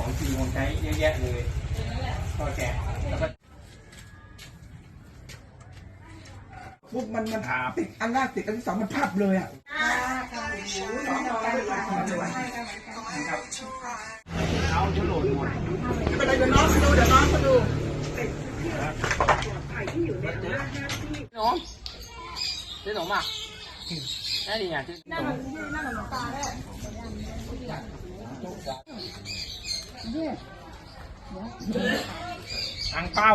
ของจริงของใช้เยอะแยะเลยก็แกะแล้วก็ปุ๊บมันมันหาติดอันแรกติดอันที่สองมันพับเลยอะเอาชุดโหลดหมดไม่เป็นไรเดี๋ยวน้องเขาดูเดี๋ยวน้องเขาดูหนมซื้อหนมอะได้ดีอะซื้อหนม อังเป้า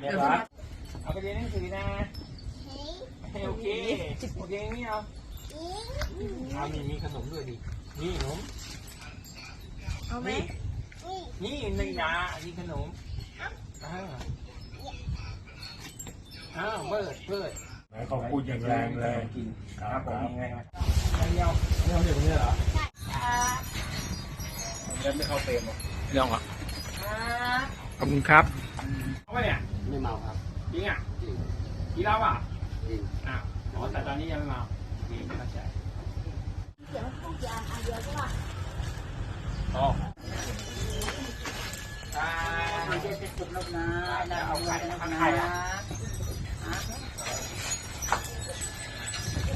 เดี๋ยวครับเอาไปเรียนหนังสือนะโอเคโอเคนี่เอาเอามีมีขนมด้วยดิ นี่ขนม เอาไหมนี่ในยาอันนี้ขนมอ้าวอ้าวเบิดเบิดเขาพูดอย่างแรงเลยกินคครัรับบผมครับยังไงครับไม่เอาไม่เอาเด็กคนนี้เหรอ เล่นไม่เข้าเฟรมหรอกเรื่องเหรอขอบคุณครับเอาไปเนี่ยไม่เมาครับจริงอะจริงกินเหล้าอะจริงอ้าวอ๋อแต่ตอนนี้ยังไม่เมาดีไม่เข้าใจเดี๋ยวต้องยางอันเดียวใช่ป่ะอ๋ออ่าเอาเย็นจะสุดแล้วนะเอาไข่เอาไข่อะ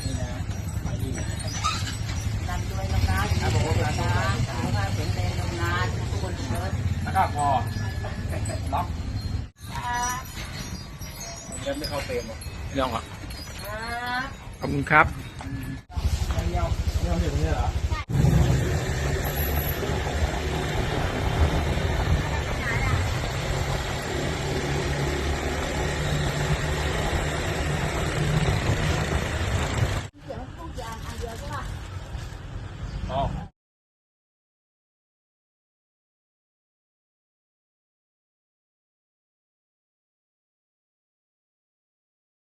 นี่นะไปนี่นะ ดันด้วยนะนะนะบอกว่านะสุขภาพแข็งแรงนานๆทุกคนเชิญ แล้วก็พอล็อกเล่นไม่เข้าเฟรมหรอกเรื่องเหรอขอบคุณครับไม่เอาไม่เอาเด็กคนนี้เหรอเดี๋ยวต้องยางอันเดียวใช่ป่ะอ๋อ